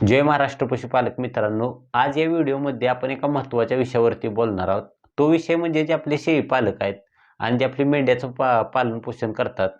जय महाराष्ट्र पशुपालक मित्रांनो आज या व्हिडिओमध्ये आपण एका महत्त्वाच्या विषयावरती बोलणार आहोत. तो विषय म्हणजे जे आपले शेळी पालक आहेत आणि जे आपले मेंढ्याचं पा पालन पोषण करतात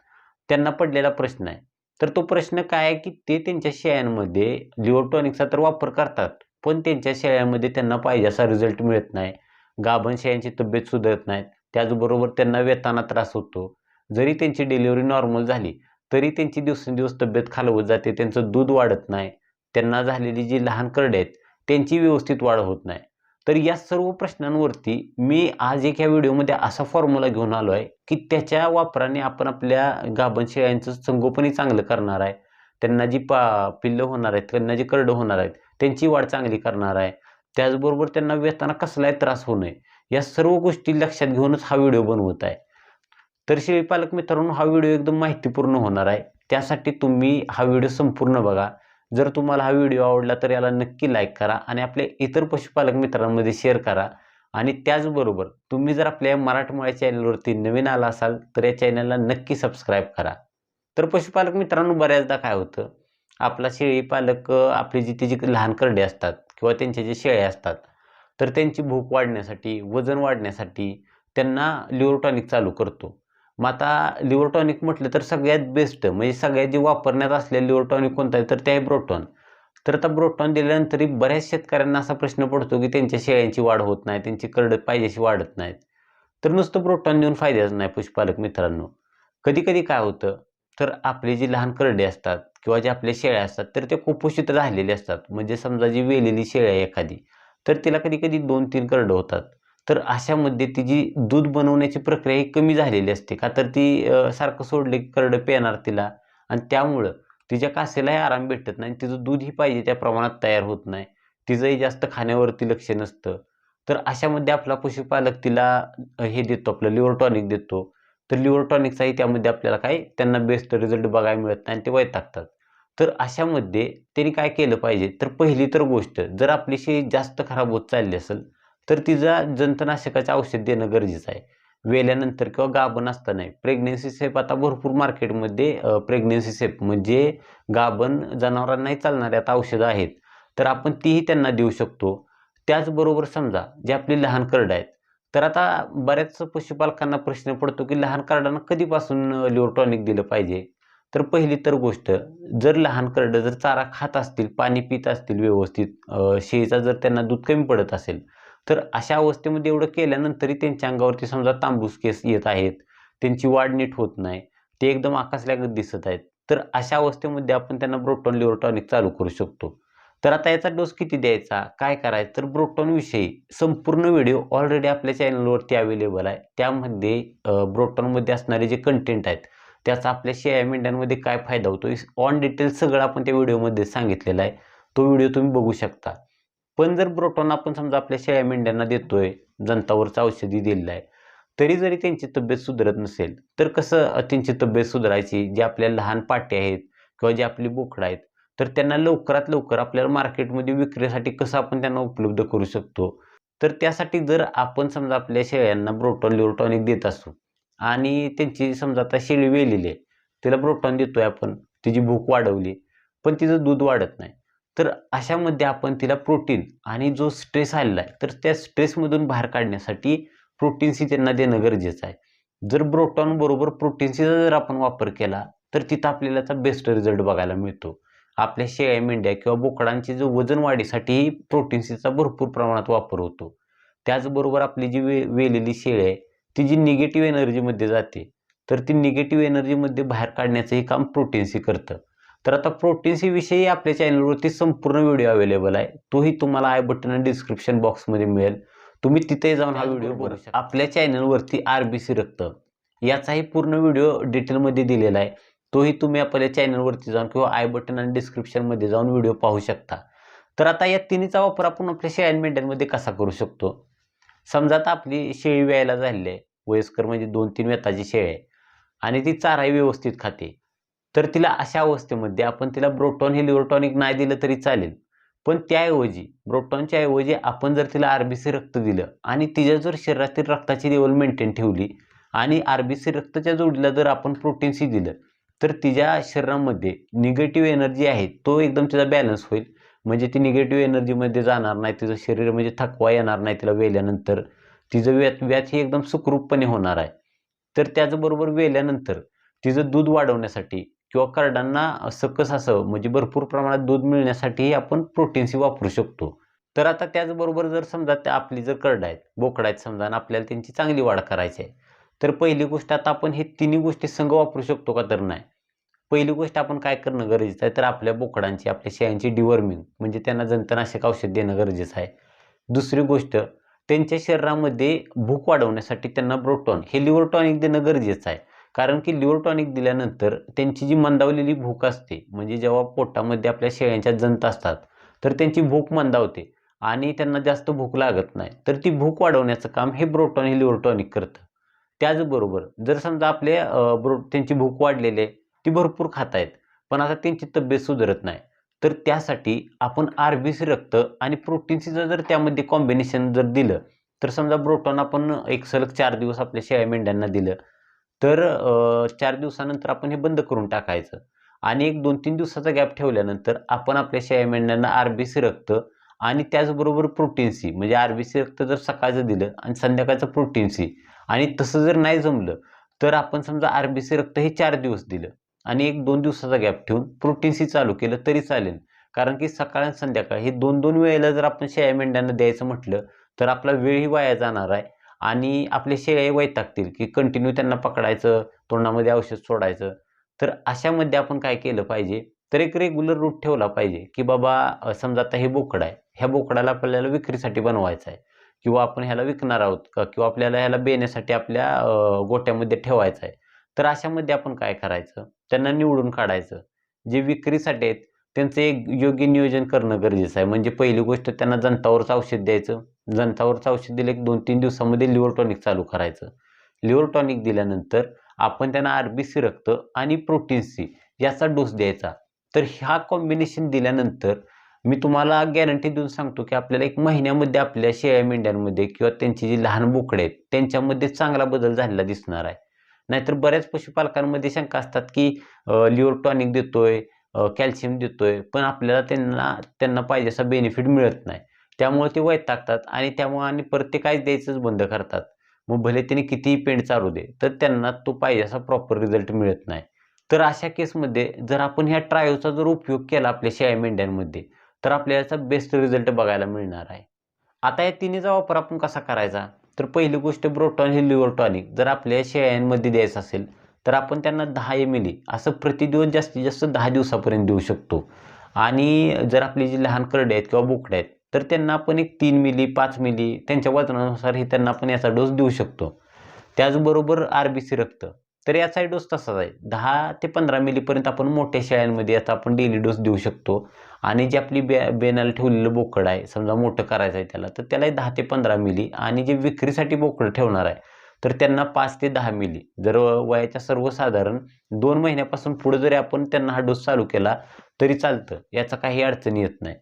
त्यांना पडलेला प्रश्न आहे. तर तो प्रश्न काय आहे की ते त्यांच्या शेळ्यांमध्ये लिओटॉनिकचा तर वापर करतात पण त्यांच्या शेळ्यांमध्ये त्यांना पाहिजे असा रिझल्ट मिळत नाही. गाभण शेळ्यांची तब्येत सुधारत नाही त्याचबरोबर त्यांना वेताना त्रास होतो. जरी त्यांची डिलिव्हरी नॉर्मल झाली तरी त्यांची दिवसेंदिवस तब्येत खालवत जाते त्यांचं दूध वाढत नाही. त्यांना झालेली जी लहान करडे आहेत त्यांची व्यवस्थित वाढ होत नाही. तर या सर्व प्रश्नांवरती मी आज एक या व्हिडिओमध्ये असा फॉर्म्युला घेऊन आलो आहे की त्याच्या वापराने आपण आपल्या गाभण शेळ्यांचं संगोपनही चांगलं करणार आहे. त्यांना जी पा पिल्लं होणार आहेत त्यांना जी करडं होणार आहेत त्यांची वाढ चांगली करणार आहे. त्याचबरोबर त्यांना वेताना कसलाही त्रास होऊ नये. या सर्व गोष्टी लक्षात घेऊनच हा व्हिडिओ बनवत आहे. तर शेळी पालक मित्रांनो हा व्हिडिओ एकदम माहितीपूर्ण होणार आहे. त्यासाठी तुम्ही हा व्हिडिओ संपूर्ण बघा. जर तुम्हाला हा व्हिडिओ आवडला तर याला नक्की लाईक करा आणि आपल्या इतर पशुपालक मित्रांमध्ये शेअर करा. आणि त्याचबरोबर तुम्ही जर आपल्या मराठमोळ्या चॅनलवरती नवीन आला असाल तर या चॅनलला नक्की सबस्क्राईब करा. तर पशुपालक मित्रांनो बऱ्याचदा काय होतं आपला शेळी पालक आपली जी तिची लहान करडे असतात किंवा त्यांचे जे शेळे असतात तर त्यांची भूक वाढण्यासाठी वजन वाढण्यासाठी त्यांना लिओरोटॉनिक चालू करतो. मग आता लिओरटॉनिक म्हटलं तर सगळ्यात बेस्ट म्हणजे सगळ्यात जे वापरण्यात असलेलं लिओरटॉनिक कोणतं आहे तर ते आहे ब्रोटॉन तर आता ब्रोटॉन दिल्यानंतरही बऱ्याच शेतकऱ्यांना असा प्रश्न पडतो की त्यांच्या शेळ्यांची वाढ होत नाही त्यांची करड पाहिजेशी वाढत नाहीत. तर नुसतं ब्रोटॉन देऊन फायद्याचं नाही पशुपालक मित्रांनो. कधी कधी काय होतं तर आपली जी लहान करडे असतात किंवा जे आपल्या शेळ्या असतात तर ते कुपोषित राहिलेले असतात. म्हणजे समजा जी वेलेली शेळ्या आहे एखादी तर तिला कधी कधी दोन तीन करडं होतात. तर अशामध्ये तिची दूध बनवण्याची प्रक्रिया ही कमी झालेली असते का? तर ती सारखं सोडले करडं पेणार तिला. आणि त्यामुळं तिच्या कासेलाही आराम भेटत नाही आणि तिचं दूधही पाहिजे त्या प्रमाणात तयार होत नाही. तिचंही जास्त खाण्यावरती लक्ष नसतं. तर अशामध्ये आपला पशुपालक तिला हे देतो आपलं लिव्हर टॉनिक देतो. तर लिव्हर टॉनिकचाही त्यामध्ये आपल्याला काही त्यांना बेस्ट रिझल्ट बघायला मिळत नाही आणि ते वैतागतात. तर अशामध्ये त्यांनी काय केलं पाहिजे? तर पहिली तर गोष्ट जर आपली शेळी जास्त खराब होत चालली असेल तर तिचा जंतनाशकाचे औषध देणं गरजेचं आहे. वेल्यानंतर किंवा गाभण असताना प्रेग्नेन्सी सेप आता भरपूर मार्केटमध्ये प्रेग्नेन्सी सेप म्हणजे गाभण जनावरांनाही चालणारे आता औषधं आहेत. तर आपण तीही त्यांना देऊ शकतो. त्याचबरोबर समजा जे आपली लहान करडं आहेत तर आता बऱ्याच पशुपालकांना प्रश्न पडतो की लहान करडांना कधीपासून लिव्हर टॉनिक दिलं पाहिजे? तर पहिली तर गोष्ट जर लहान करडं जर चारा खात असतील पाणी पित असतील व्यवस्थित शेळीचा जर त्यांना दूध कमी पडत असेल तर अशा अवस्थेमध्ये एवढं केल्यानंतरही त्यांच्या अंगावरती समजा तांबूस केस येत आहेत त्यांची वाढ नीट होत नाही ते एकदम आकाशल्यागत दिसत आहेत तर अशा अवस्थेमध्ये आपण त्यांना ब्रोटॉन लिव्हर टॉनिक चालू करू शकतो. तर आता याचा डोस किती द्यायचा काय करायचं? तर ब्रोटॉनविषयी संपूर्ण व्हिडिओ ऑलरेडी आपल्या चॅनलवरती अवेलेबल आहे. त्यामध्ये ब्रोटॉनमध्ये असणारे जे कंटेंट आहेत त्याचा आपल्या शेळ्या मेंढ्यांमध्ये काय फायदा होतो ऑन डिटेल सगळं आपण त्या व्हिडिओमध्ये सांगितलेलं आहे. तो व्हिडिओ तुम्ही बघू शकता. पण जर ब्रोटॉन आपण समजा आपल्या शेळ्या मेंढ्यांना देतोय जंतावरचं औषधी दिलेलं आहे तरी जरी त्यांची तब्येत सुधारत नसेल तर कसं त्यांची तब्येत सुधारायची? जे आपल्या लहान पाटे आहेत किंवा जे आपली बोकडं आहेत तर त्यांना लवकरात लवकर आपल्याला मार्केटमध्ये विक्रीसाठी कसं आपण त्यांना उपलब्ध करू शकतो? तर त्यासाठी जर आपण समजा आपल्या शेळ्यांना ब्रोटॉन लिओटॉनिक देत असू आणि त्यांची समजा आता शेळी वेलेली आहे तिला ब्रोटॉन देतोय आपण तिची भूक वाढवली पण तिचं दूध वाढत नाही तर अशामध्ये आपण तिला प्रोटीन आणि जो स्ट्रेस आलेला आहे तर त्या स्ट्रेसमधून बाहेर काढण्यासाठी प्रोटीन्सी त्यांना देणं गरजेचं आहे. जर ब्रोटॉनबरोबर प्रोटीन्सीचा जर आपण वापर केला तर तिथं आपल्याला त्याचा बेस्ट रिझल्ट बघायला मिळतो. आपल्या शेळ्या मेंढ्या किंवा बोकडांचे जो वजन वाढीसाठीही प्रोटीन्सीचा भरपूर प्रमाणात वापर होतो. त्याचबरोबर आपली जी वे वेलेली शेळी आहे ती जी निगेटिव्ह एनर्जीमध्ये जाते तर ती निगेटिव्ह एनर्जीमध्ये बाहेर काढण्याचंही काम प्रोटीन्सी करतं. तर आता प्रोटीन्सी विषयी आपल्या चॅनलवरती संपूर्ण व्हिडिओ अवेलेबल आहे. तोही तुम्हाला आय बटन आणि डिस्क्रिप्शन बॉक्समध्ये मिळेल. तुम्ही तिथे जाऊन हा व्हिडिओ बघू शकता. आपल्या चॅनलवरती आर बी सी रक्त. याचाही पूर्ण व्हिडिओ डिटेलमध्ये दिलेला आहे. तोही तुम्ही आपल्या चॅनलवरती जाऊन किंवा आय बटन आणि डिस्क्रिप्शनमध्ये जाऊन व्हिडिओ पाहू शकता. तर आता या तिन्हीचा वापर आपण आपल्या शेळ्या मेंढ्यांमध्ये कसा करू शकतो? समजा आता आपली शेळी व्यायला झालेली आहे. वयस्कर म्हणजे दोन तीन वेताची शेळी आहे. आणि ती चाराही व्यवस्थित खाते. तर तिला अशा अवस्थेमध्ये आपण तिला ब्रोटॉन हे लिव्हरटॉनिक नाही दिलं तरी चालेल. पण त्याऐवजी ब्रोटॉनच्या ऐवजी आपण जर तिला आर बी सी रक्त दिलं आणि तिच्या जर शरीरातील रक्ताची लेवल मेंटेन ठेवली आणि आर बी सी रक्ताच्या जोडीला जर आपण प्रोटीन्सही दिलं तर तिच्या शरीरामध्ये निगेटिव्ह एनर्जी आहे तो एकदम तिचा बॅलन्स होईल. म्हणजे ती निगेटिव्ह एनर्जीमध्ये जाणार नाही तिचं शरीर म्हणजे थकवा येणार नाही तिला वेल्यानंतर. तिचं व्यात व्यात ही एकदम सुखरूपपणे होणार आहे. तर त्याचबरोबर वेल्यानंतर तिचं दूध वाढवण्यासाठी किंवा करडांना सकस असं म्हणजे भरपूर प्रमाणात दूध मिळण्यासाठी आपण प्रोटीन्सी वापरू शकतो. तर आता त्याचबरोबर जर समजा त्या आपली जर करड आहेत बोकडं आहेत समजा आणि आपल्याला त्यांची चांगली वाढ करायची आहे तर पहिली गोष्ट आता आपण हे तिन्ही गोष्टी संघ वापरू शकतो का तर नाही. पहिली गोष्ट आपण काय करणं गरजेचं आहे तर आपल्या बोकडांची आपल्या शेळ्यांची डिवर्मिंग म्हणजे त्यांना जंतनाशक औषध देणं गरजेचं आहे. दुसरी गोष्ट त्यांच्या शरीरामध्ये भूक वाढवण्यासाठी त्यांना ब्रोटॉन हे लिव्हर टॉनिक देणं गरजेचं आहे. कारण की लिव्हर टॉनिक दिल्यानंतर त्यांची जी मंदावलेली भूक असते म्हणजे जेव्हा पोटामध्ये आपल्या शेळ्यांच्या जंत असतात तर त्यांची भूक मंदावते आणि त्यांना जास्त भूक लागत नाही. तर ती भूक वाढवण्याचं काम हे ब्रोटॉन हे लिव्हर टॉनिक करतं. त्याचबरोबर जर समजा आपले ब्रो त्यांची भूक वाढलेली आहे ती भरपूर खात आहेत पण आता त्यांची तब्येत सुधारत नाही. तर त्यासाठी आपण आर बी सी रक्त आणि प्रोटीनचं जर त्यामध्ये कॉम्बिनेशन जर दिलं तर समजा ब्रोटॉन आपण एक सलग चार दिवस आपल्या शेळ्या मेंढ्यांना दिलं तर चार दिवसानंतर आपण हे बंद करून टाकायचं. आणि एक दोन तीन दिवसाचा गॅप ठेवल्यानंतर आपण आपल्या शेळ्या मेंढ्यांना आर बी सी रक्त आणि त्याचबरोबर प्रोटीन सी म्हणजे आर बी सी रक्त जर सकाळचं दिलं आणि संध्याकाळचं प्रोटीन सी आणि तसं जर नाही जमलं तर आपण समजा आर बी सी रक्त हे चार दिवस दिलं आणि एक दोन दिवसाचा गॅप ठेवून प्रोटीन सी चालू केलं तरी चालेल. कारण की सकाळ आणि संध्याकाळ हे दोन दोन वेळेला जर आपण शेळ्या मेंढ्यांना द्यायचं म्हटलं तर आपला वेळही वाया जाणार आहे. आणि आपले शेळ्या वैतागतील की कंटिन्यू त्यांना पकडायचं तोंडामध्ये औषध सोडायचं. तर अशामध्ये आपण काय केलं पाहिजे? तर एक रेग्युलर रूट ठेवला पाहिजे की बाबा समजा आता हे बोकड आहे ह्या बोकडाला आपल्याला विक्रीसाठी बनवायचं आहे किंवा आपण ह्याला विकणार आहोत का किंवा आपल्याला ह्याला बेण्यासाठी आपल्या गोट्यामध्ये ठेवायचं आहे. तर अशामध्ये आपण काय करायचं? त्यांना निवडून काढायचं. जे विक्रीसाठी आहेत त्यांचं एक योग्य नियोजन करणं गरजेचं आहे. म्हणजे पहिली गोष्ट त्यांना जंतावरचं औषध द्यायचं. जंतावरचं औषध दिलं एक दोन तीन दिवसामध्ये लिव्हर टॉनिक चालू करायचं. लिव्हर टॉनिक दिल्यानंतर आपण त्यांना आर बी सी रक्त आणि प्रोटीन सी याचा डोस द्यायचा. तर ह्या कॉम्बिनेशन दिल्यानंतर मी तुम्हाला गॅरंटी देऊन सांगतो की आपल्याला एक महिन्यामध्ये आपल्या शेळ्या मेंढ्यांमध्ये किंवा त्यांची जी लहान बोकडे आहेत त्यांच्यामध्ये चांगला बदल झालेला दिसणार आहे. नाहीतर बऱ्याच पशुपालकांमध्ये शंका असतात की लिव्हर टॉनिक देतोय कॅल्शियम देतोय पण आपल्याला त्यांना त्यांना पाहिजे असा बेनिफिट मिळत नाही. त्यामुळे ते वैतागतात आणि त्यामुळे आणि परत ते काहीच द्यायचंच बंद करतात. मग भले त्यांनी कितीही पेंट चालू दे तर त्यांना तो पाहिजे असा प्रॉपर रिझल्ट मिळत नाही. तर अशा केसमध्ये जर आपण ह्या ट्रायोचा जर उपयोग केला आपल्या शेळ्या मेंढ्यांमध्ये तर आपल्याला याचा बेस्ट रिझल्ट बघायला मिळणार आहे. आता या तिन्हीचा वापर आपण कसा करायचा? तर पहिली गोष्ट ब्रोटॉन हे लिव्हर टॉनिक जर आपल्या शेळ्यांमध्ये द्यायचं असेल तर आपण त्यांना दहा एम एल असं प्रतिदिवस जास्तीत जास्त दहा दिवसापर्यंत देऊ शकतो. आणि जर आपली जी लहान करडे आहेत किंवा बोकडे आहेत तर त्यांना आपण एक तीन मिली पाच मिली त्यांच्या वजनानुसार हे त्यांना आपण याचा डोस देऊ शकतो. त्याचबरोबर आर बी सी रक्त. तर याचा डोस तसाच आहे. दहा ते पंधरा मिलीपर्यंत आपण मोठ्या शेळ्यांमध्ये याचा आपण डेली डोस देऊ शकतो. आणि जी आपली बे बेनाला ठेवलेलं बोकड आहे समजा मोठं करायचं आहे त्याला तर त्यालाही दहा ते पंधरा मिली आणि जे विक्रीसाठी बोकडं ठेवणार आहे तर त्यांना पाच ते दहा मिली. जर वयाच्या सर्वसाधारण दोन महिन्यापासून पुढे जरी आपण त्यांना हा डोस चालू केला तरी चालतं. याचा काही अडचणी येत नाही.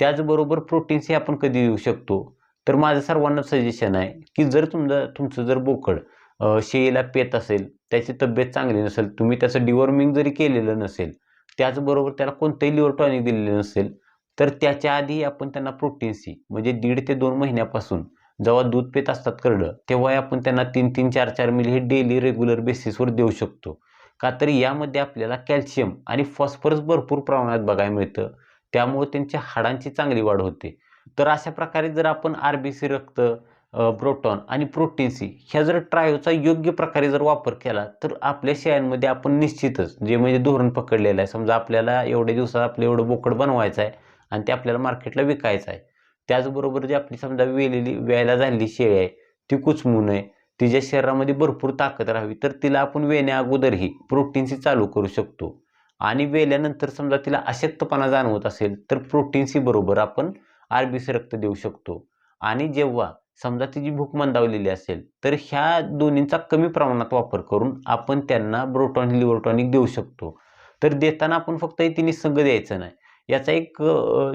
त्याचबरोबर प्रोटीन्सही आपण कधी देऊ शकतो? तर माझं सर्वांना सजेशन आहे की जर तुमचं तुमचं जर बोकड शेळीला पेत असेल त्याची तब्येत चांगली नसेल तुम्ही त्याचं डिवॉर्मिंग जरी केलेलं नसेल त्याचबरोबर त्याला कोणतंही लिव्हर टॉनिक दिलेलं नसेल तर त्याच्या आधी आपण त्यांना प्रोटीन्सी म्हणजे दीड ते दोन महिन्यापासून जेव्हा दूध पित असतात करडं तेव्हा आपण त्यांना तीन तीन चार चार मिली हे डेली रेग्युलर बेसिसवर देऊ शकतो. का तर यामध्ये आपल्याला कॅल्शियम आणि फॉस्फरस भरपूर प्रमाणात बघायला मिळतं. त्यामुळे त्यांच्या हाडांची चांगली वाढ होते. तर अशा प्रकारे जर आपण आर बी सी रक्त प्रोटॉन आणि प्रोटीन सी ह्या जर ट्रायोचा योग्य प्रकारे जर वापर केला तर आपल्या शेळ्यांमध्ये आपण निश्चितच जे म्हणजे धोरण पकडलेलं आहे समजा आपल्याला एवढ्या दिवसात आपलं एवढं बोकड बनवायचं आहे आणि ते आपल्याला मार्केटला विकायचं आहे त्याचबरोबर जी आपली समजा वेलेली वेळेला झालेली शेळी आहे ती कुचमू नये तिच्या शरीरामध्ये भरपूर ताकद राहावी तर तिला आपण वेण्या अगोदरही प्रोटीनसी चालू करू शकतो. आणि वेल्यानंतर समजा तिला अशक्तपणा जाणवत असेल तर प्रोटीनसी बरोबर आपण आर रक्त देऊ शकतो. आणि जेव्हा समजा तिची भूक मंदावलेली असेल तर ह्या दोन्हींचा कमी प्रमाणात वापर करून आपण त्यांना ब्रोटॉन लिव्हरटॉनिक देऊ शकतो. तर देताना आपण फक्त हे तिने संघ द्यायचं नाही. याचा एक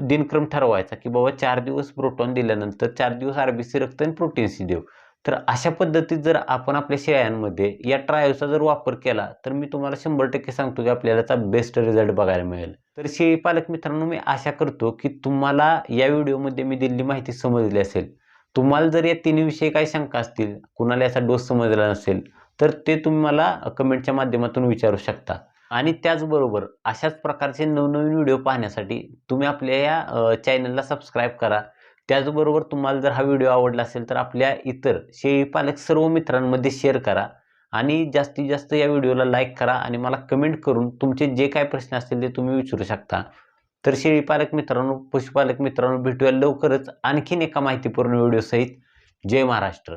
दिनक्रम ठरवायचा की बाबा चार दिवस प्रोटॉन दिल्यानंतर चार दिवस आर बी सी रक्त आणि प्रोटीन सी देऊ. तर अशा पद्धतीत जर आपण आपल्या शेळ्यांमध्ये या ट्रायोचा जर वापर केला तर मी तुम्हाला शंभर टक्के सांगतो की आपल्याला त्याचा बेस्ट रिझल्ट बघायला मिळेल. तर शेळी पालक मित्रांनो मी आशा करतो की तुम्हाला या व्हिडिओमध्ये मी दिलेली माहिती समजली असेल. तुम्हाला जर या तिन्ही विषयी काही शंका असतील कुणाला याचा डोस समजला नसेल तर ते तुम्ही मला कमेंटच्या माध्यमातून विचारू शकता. आणि त्याचबरोबर अशाच प्रकारचे नवनवीन व्हिडिओ पाहण्यासाठी तुम्ही आपल्या या चॅनलला सबस्क्राईब करा. त्याचबरोबर तुम्हाला जर हा व्हिडिओ आवडला असेल तर आपल्या इतर शेळी पालक सर्व मित्रांमध्ये शेअर करा आणि जास्तीत जास्त या व्हिडिओला लाईक करा आणि मला कमेंट करून तुमचे जे काय प्रश्न असतील ते तुम्ही विचारू शकता. तर शेळी पालक मित्रांनो पशुपालक मित्रांनो भेटूया लवकरच आणखीन एका माहितीपूर्ण व्हिडिओसहित जय महाराष्ट्र.